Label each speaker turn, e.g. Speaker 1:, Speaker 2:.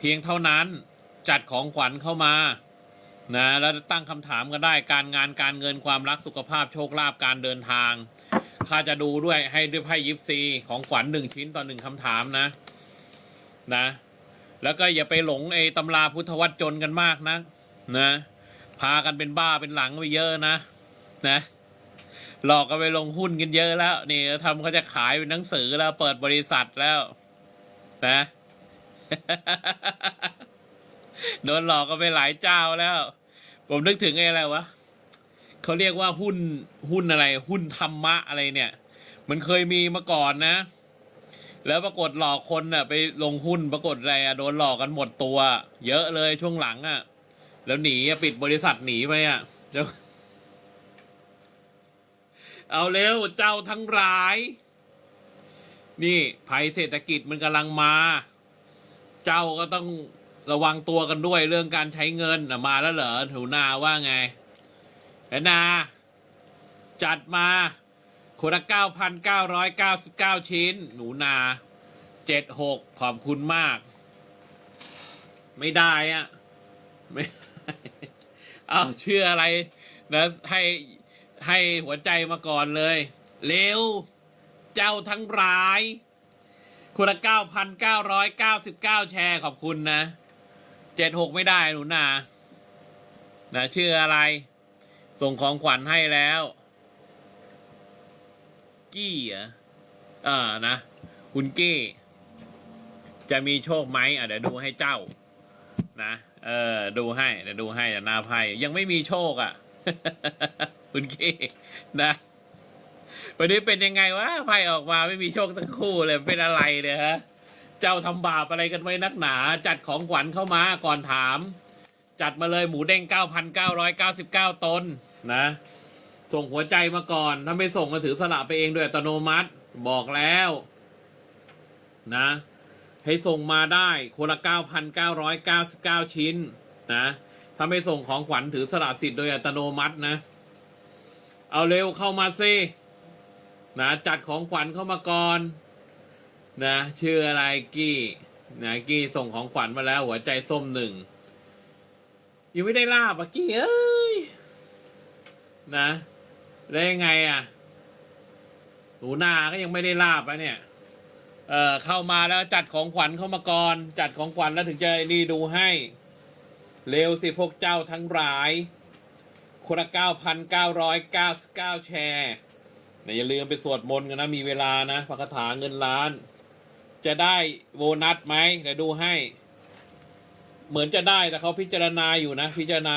Speaker 1: เพียงเท่านั้นจัดของขวัญเข้ามานะแล้วตั้งคำถามกันได้การงานการเงินความรักสุขภาพโชคลาภการเดินทางข้าจะดูด้วยให้ด้วยไพ่ยิปซีของขวัญหนึ่งชิ้นต่อหนึ่งคำถามนะนะ แล้วก็อย่าไปหลงไอ้ตำราพุทธวจนกันมากนะนะ พากันเป็นบ้าเป็นหลังไปเยอะนะนะหลอกกันไปลงหุ้นกันเยอะแล้ว นี่ทำเขาจะขายเป็นหนังสือแล้วเปิดบริษัทแล้ว นะ โดนหลอกกันไปหลายเจ้าแล้ว ผมนึกถึงไอ้อะไรวะเขาเรียกว่าหุ้นหุ้นอะไร หุ้นธรรมะอะไรเนี่ย มันเคยมีมาก่อนนะ แล้วปรากฏหลอกคนน่ะ ไปลงหุ้นปรากฏอะไรอะโดนหลอกกันหมดตัว เยอะเลยช่วงหลังอะแล้วหนีปิดบริษัทหนีไปอะเจ้าเอาเร็วเจ้าทั้งหลาย นี่ภัยเศรษฐกิจมันกำลังมา เจ้าก็ต้องระวังตัวกันด้วยเรื่องการใช้เงินมาแล้วเหรอถูนาว่าไงแอนนา จัดมาคนละเก้าพันเก้าร้อยเก้าสิบเก้าชิ้น หนูนาเจ็ดหกขอบคุณมาก ไม่ได้อะไม่เอาเชื่ออะไรนะให้ให้หัวใจมาก่อนเลย เร็ว เจ้าทั้งหลาย คุณละเก้าพันเก้าร้อยเก้าสิบเก้าแชร์ขอบคุณนะเจ็ดหกไม่ได้หนูนานะชื่ออะไร ส่งของขวัญให้แล้ว กี้เหรออ่านะ คุณกี้ จะมีโชคไหมอะเดี๋ยวดูให้เจ้า นะเออดูให้เดี๋ยวดูให้เดี๋ยวหน้าไพ่ยังไม่มีโชคอะ คุณกี้นะ วันนี้เป็นยังไงวะไพ่ออกมาไม่มีโชคทั้งคู่เลยเป็นอะไรเนี่ยฮะเจ้าทำบาปอะไรกันไว้นักหนา จัดของขวัญเข้ามาก่อนถาม จัดมาเลยหมูเด้ง 9,999 ตนนะ ส่งหัวใจมาก่อน ถ้าไม่ส่งก็ถือสละไปเองโดยอัตโนมัติบอกแล้ว นะ ให้ส่งมาได้คนละ 9,999 ชิ้น นะถ้าไม่ส่งของขวัญถือสละสิทธิ์โดยอัตโนมัตินะ เอาเร็วเข้ามาซิ นะจัดของขวัญเข้ามาก่อนนะชื่ออะไรกี้นะกี้ส่งของขวัญมาแล้ว หัวใจส้มหนึ่งยังไม่ได้ลาบอะกี้เอ้ยนะแล้วยังไงอะหนูนาก็ยังไม่ได้ลาบอะเนี่ยเออเข้ามาแล้วจัดของขวัญเข้ามาก่อนจัดของขวัญแล้วถึงจะนี่ดูให้ เร็วสิพวกเจ้าทั้งหลายคนละเก้าพันเก้าร้อยเก้าสิบเก้าแชร์ แต่อย่าลืมไปสวดมนต์กันนะ มีเวลานะพระคาถาเงินล้าน จะได้โบนัสไหมเดี๋ยวดูให้ เหมือนจะได้แต่เขาพิจารณาอยู่นะ พิจารณา